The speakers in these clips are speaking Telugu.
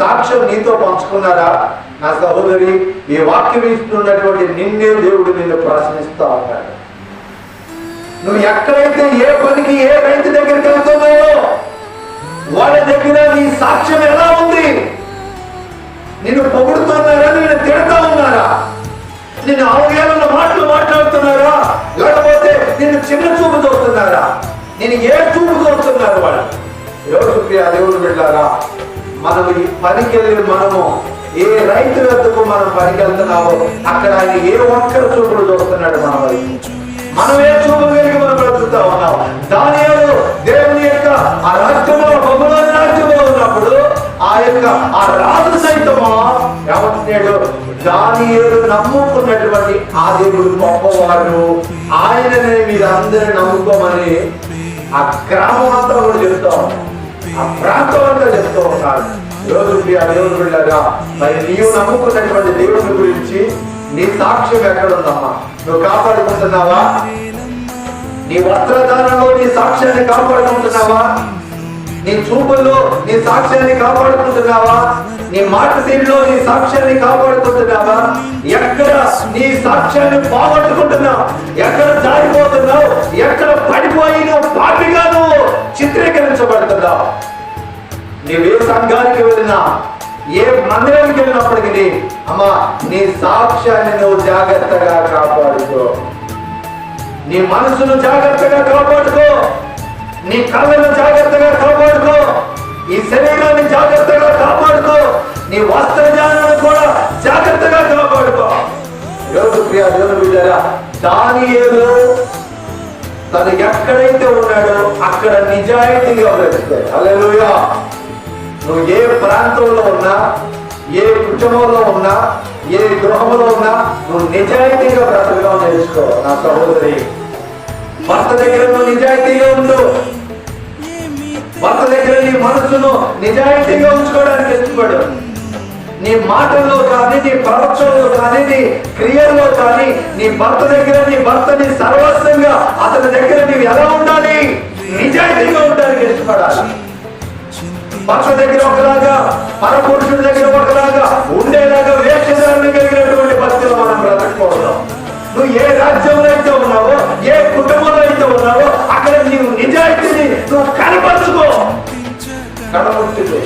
సాక్ష్యం నీతో పంచుకున్నారా? నా సహోదరి ఈ వాక్యం ఇస్తున్నటువంటి నిన్నే దేవుడు నిన్ను ప్రశ్నిస్తా ఉన్నాడు. నువ్వు ఎక్కడైతే ఏ పనికి ఏ రైతు దగ్గరికి వెళ్తున్నాయో వాళ్ళ దగ్గర నీ సాక్ష్యం ఎలా ఉంది? నిన్ను పొగుడుతున్నారా? నిన్ను తిడతా ఉన్నారా? నిన్ను అవగేళన మాటలు మాట్లాడుతున్నారా? లేకపోతే నిన్ను చిన్న చూపు చూస్తున్నారా? నేను ఏ చూపు చూస్తున్నారు వాళ్ళు? ఎవరు ప్రియా దేవుడు వెళ్ళారా మనం ఈ పనికి వెళ్ళి మనము ఏ రైతు వద్దకు మనం పనికి వెళ్తున్నామో అక్కడ ఆయన ఏ ఒక్కరు చూపులు చూస్తున్నాడు మన వైపు మనం ఏ చూపు కలిగి మనం బ్రతుకుతా ఉన్నాం దాని దేవుని యొక్క ఆ రాజ్యంలో బొమ్మలోని రాజ్యంలో ఉన్నప్పుడు ఆ యొక్క ఆ రాజు సైతమా ఏమంటున్నాడు? దాని నమ్ముకున్నటువంటి ఆ దేవుడు గొప్పవాడు. ఆయననే మీరు అందరూ నమ్ముకోమని ఆ గ్రామం అంతా కూడా చెప్తా. ఆ ప్రాంతం అంతా చెప్తూ ఉన్నాడు. రోజు ప్రియ దేవుడు బిడ్డగా మరి నీవు నమ్ముకున్నటువంటి దేవుని గురించి నీ సాక్ష్యం ఎక్కడ ఉందమ్మా నువ్వు కాపాడుకుంటున్నావా? నీ వస్త్రధారణలో నీ సాక్ష్యాన్ని కాపాడుకుంటున్నావా? నీ చూపుల్లో నీ సాక్ష్యాన్ని కాపాడుకుంటున్నావా? నీ మాట తీరులో నీ సాక్ష్యాన్ని కాపాడుకుంటున్నావా? ఎక్కడ నీ సాక్ష్యాన్ని పోగొట్టుకుంటున్నావు? ఎక్కడ నీవే సంఘానికి వెళ్ళినా ఏ మందిరానికి వెళ్ళినప్పటికీ అమ్మా నీ సాక్ష్యాన్ని నువ్వు జాగ్రత్తగా కాపాడుకో. నీ మనసును జాగ్రత్తగా కాపాడుకో. నీ కళ్ళను జాగ్రత్తగా కాపాడుకో. ఈ శరీరాన్ని జాగ్రత్తగా కాపాడుకో. నీ వస్త్రజ్ఞానాన్ని కూడా జాగ్రత్తగా కాపాడుకో. ఈరోజు ప్రియా దేవుని బిడ్డారా దాని ఏదో తను ఎక్కడైతే ఉన్నాడో అక్కడ నిజాయితీగా బ్రతుకుతాయి అలా నువ్వు ఏ ప్రాంతంలో ఉన్నా ఏ కుటుంబంలో ఉన్నా ఏ గృహంలో ఉన్నా నువ్వు నిజాయితీగా బ్రతకడం నేర్చుకో నా సహోదరి. భర్త దగ్గర నువ్వు నిజాయితీగా ఉండు. భర్త దగ్గర నీ మనసును నిజాయితీగా ఉంచుకోవడానికి ఇష్టపడు. నీ మాటల్లో కానీ నీ ప్రవచనలో కానీ నీ క్రియల్లో కానీ నీ భర్త దగ్గర నీ భర్తని సర్వస్వంగా అతని దగ్గర నీవు ఎలా ఉండాలి? నిజాయితీగా ఉండడానికి ఇష్టపడాలి. భర్త దగ్గర ఒకలాగా పరపురుషుడి దగ్గర ఒకలాగా ఉండేలాగా వేషధారణ కలిగినటువంటి భక్తులు మనం బ్రతకపోవడం నువ్వు ఏ రాజ్యంలో అయితే ఉన్నావో ఏ కుటుంబంలో అయితే ఉన్నావో అక్కడ నీవు నిజాయితీని నువ్వు కనపరుచుకో. కనబడుతుంది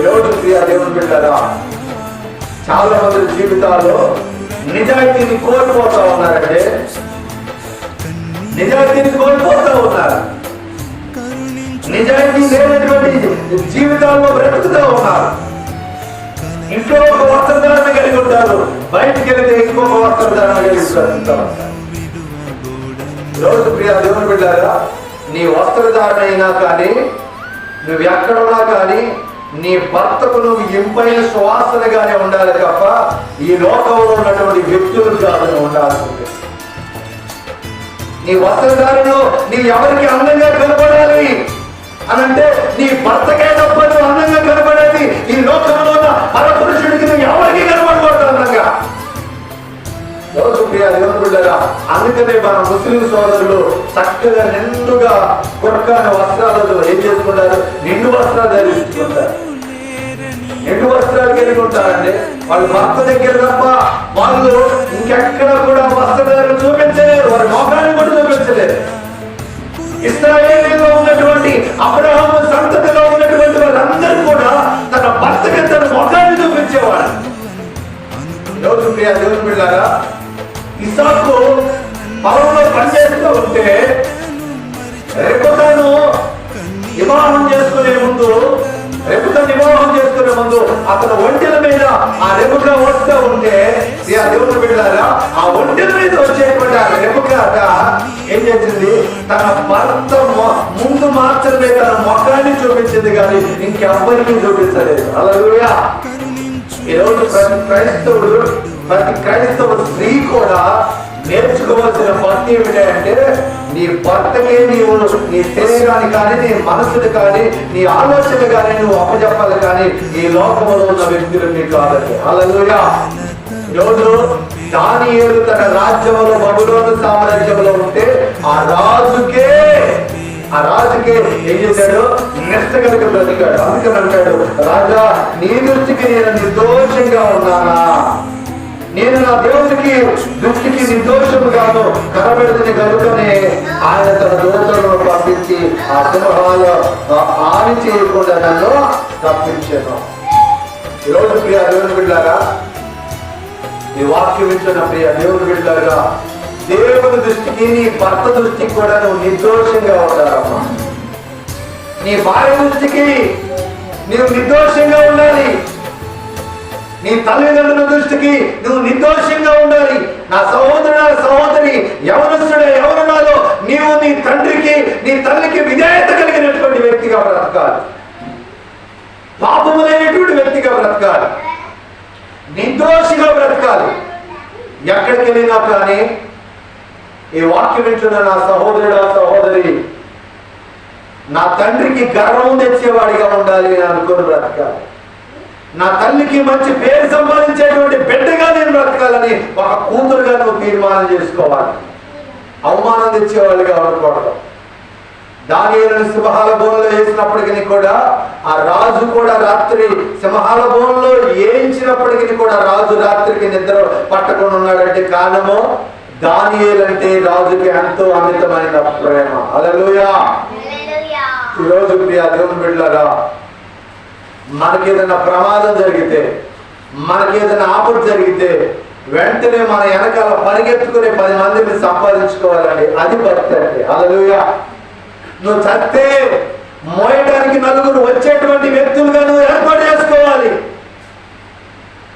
ఈరోజు ప్రియా దేవుని బిడ్డరా చాలా మంది జీవితాల్లో నిజాయితీని కోల్పోతా ఉన్నారంటే నిజాయితీని కోల్పోతా ఉన్నారు. నిజాయితీ లేనటువంటి జీవితాల్లో బ్రతుకుతూ ఉన్నారు. ఇంట్లో ఒక వస్త్రధారణ కలిగి ఉంటారు. బయటికి వెళ్తే ఇంకొక వస్త్రధారణ కలిగి ఉంటారు రోజు ప్రియ దేవుని బిడ్డారా నీ వస్త్రధారణ అయినా కానీ నువ్వు ఎక్కడున్నా కానీ నీ భర్తకు నువ్వు ఇంపైన సువాసనగానే ఉండాలి తప్ప ఈ లోకంలో ఉన్నటువంటి వ్యక్తులు కాదు ఉండాల్సింది నీ వస్త్రధారణలో నీ ఎవరికి అందంగా కనపడాలి. అని అంటే నీ భర్తకే తప్ప నువ్వు అందంగా కనబడేది ఈ లోకంలో ఉన్న పరపురుషుడికి నువ్వు ఎవరికి కనబడకూడదు అందంగా రోజు బిడ్డరా అందుకనే మన ముస్లిం సోదరులు చక్కగా నిండుగా కొరకాని వస్త్రాలతో ఏం చేసుకుంటారు? నిండు వస్త్రాలు ధరించుకుంటారు. నిండు వస్త్రాలు కలిగి ఉంటారండి? వాళ్ళు భర్త దగ్గర తప్ప వాళ్ళు ఇంకెక్కడ కూడా వస్త్రధారణ చూపించలేరు. వారి మొఖాన్ని కూడా చూపించలేరు. ఇస్రాయేలీలో ఉన్నటువంటి అబ్రహం సంతతిలో ఉన్నటువంటి వాళ్ళందరూ కూడా తన భర్తకి తన ముఖాన్ని చూపించేవాడు ఈరోజు ప్రియ దేవుని బిడ్డారా ఇసాకు పొలంలో పనిచేస్తూ ఉంటే రేపుతాను వివాహం చేసుకునే ముందు రేపుత వివాహం చేసుకునే ముందు అతను ఒంటెల మీద ఆ రెపుగా వస్తూ ఉంటే దేవుని బిడ్డారా ఆ ఒంటెల మీద వచ్చేటువంటి ఆ రెపుగా ఏం తన భర్త ముందు మాత్రమే తన ముఖాన్ని చూపించింది కానీ ఇంకెవ్వరికి చూపించలేదు. అలా ఈరోజు ప్రతి క్రైస్తవుడు ప్రతి క్రైస్తవ స్త్రీ కూడా నేర్చుకోవాల్సిన పని ఏమిటంటే నీ భర్తకే నీవు నీ శరీరాన్ని కానీ నీ మనసుని కానీ నీ ఆలోచన కానీ నువ్వు అప్పచెప్పాలి కానీ ఈ లోకంలో ఉన్న వ్యక్తులు నీకు కాదండి. అలా ఈరోజు దానియేలు తన రాజ్యంలో బబులోను సామ్రాజ్యంలో ఉంటే ఆ రాజుకే ఆ రాజుకే ఏం చేశాడు? నిష్ట కనుక బ్రతికాడు. అందుకని అంటాడు రాజా నీ దృష్టికి నేను నిర్దోషంగా ఉన్నానా? నేను నా దేవునికి దృష్టికి నిర్దోషముగాను కనబెడుతుని కనుకనే ఆయన తన దోషలను పంపించి ఆ సింహాలు ఆని చేయకుండా నన్ను తప్పించాను ఈరోజు ప్రియ దేవుని బిడ్డారా ఈ వాక్యం ఇచ్చిన ప్రియ దేవుని బిడ్డగా దేవుని దృష్టికి నీ భర్త దృష్టికి కూడా నువ్వు నిర్దోషంగా ఉండాలమ్మా. నీ భార్య దృష్టికి నీవు నిర్దోషంగా ఉండాలి. నీ తల్లిదండ్రుల దృష్టికి నువ్వు నిర్దోషంగా ఉండాలి. నా సహోదరుడు నా సహోదరి ఎవరుస్తుడే ఎవరున్నాలో నీవు నీ తండ్రికి నీ తల్లికి విధేయత కలిగినటువంటి వ్యక్తిగా బ్రతకాలి. పాపము లేనటువంటి వ్యక్తిగా బ్రతకాలి. నిర్దోషి బ్రతకాలి ఎక్కడికి వెళ్ళినా కానీ ఈ వాక్యం వింటున్న నా సహోదరుడు సహోదరి నా తండ్రికి గర్వం తెచ్చేవాడిగా ఉండాలి అని అనుకుని బ్రతకాలి. నా తల్లికి మంచి పేరు సంపాదించేటువంటి బిడ్డగా నేను బ్రతకాలని ఒక కూతురుగా నువ్వు తీర్మానం చేసుకోవాలి. అవమానం తెచ్చేవాళ్ళుగా ఉండకూడదు. దానియేలుని సింహాల బోన్లో వేసినప్పటికీ కూడా ఆ రాజు కూడా రాత్రి సింహాల బోన్లో వేయించినప్పటికీ కూడా రాజు రాత్రికి నిద్ర పట్టకుండా ఉన్నాడంటే కారణము దానియేలంటే రాజుకి ఎంతో అమితమైన ప్రేమ. అలలుయా ఈరోజు ప్రియ దేవుని బిడ్డలారా మనకేదైనా ప్రమాదం జరిగితే మనకేదైనా ఆపద జరిగితే వెంటనే మన వెనకాల పరిగెత్తుకునే పది మందిని సంపాదించుకోవాలండి. అది భక్తి అంటే. అలలుయా నువ్వు చస్తే మోయడానికి నలుగురు వచ్చేటువంటి వ్యక్తులుగా నువ్వు ఏర్పాటు చేసుకోవాలి.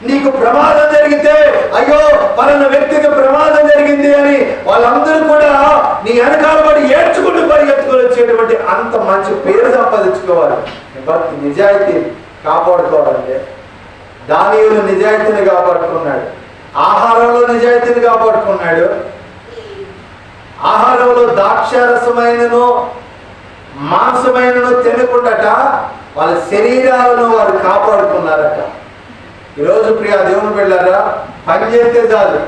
నీకు ప్రమాదం జరిగితే అయ్యో పలాన వ్యక్తికి ప్రమాదం జరిగింది అని వాళ్ళందరూ కూడా నీ వెనకాల పడి ఏడ్చుకుంటూ పరిగెత్తుకొని వచ్చేటువంటి అంత మంచి పేరు సంపాదించుకోవాలి. భక్తి నిజాయితీ కాపాడుకోవాలంటే దానియులు నిజాయితీని కాపాడుకున్నాడు. ఆహారంలో నిజాయితీని కాపాడుకున్నాడు. ఆహారంలో ద్రాక్షారసమైనను మాంసమైనను తినకుండాట వాళ్ళ శరీరాలను వారు కాపాడుకున్నారట. ఈరోజు ప్రియ దేవుని వెళ్ళారా పని చేస్తే చాలు.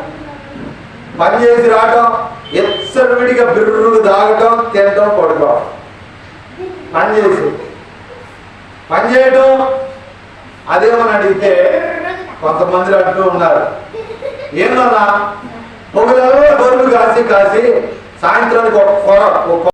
పని చేసి రావటం ఎచ్చడు విడిగా బిర్రుడు దాగటం తినటం పడుకోవడం పని చేసి. పని చేయటం అదేమని అడిగితే కొంతమంది అంటూ ఉన్నారు. ఏందన్నా? పొగలలో గొర్రెలు కాసి కాసి సాయంత్రానికి ఒక కొర ఒక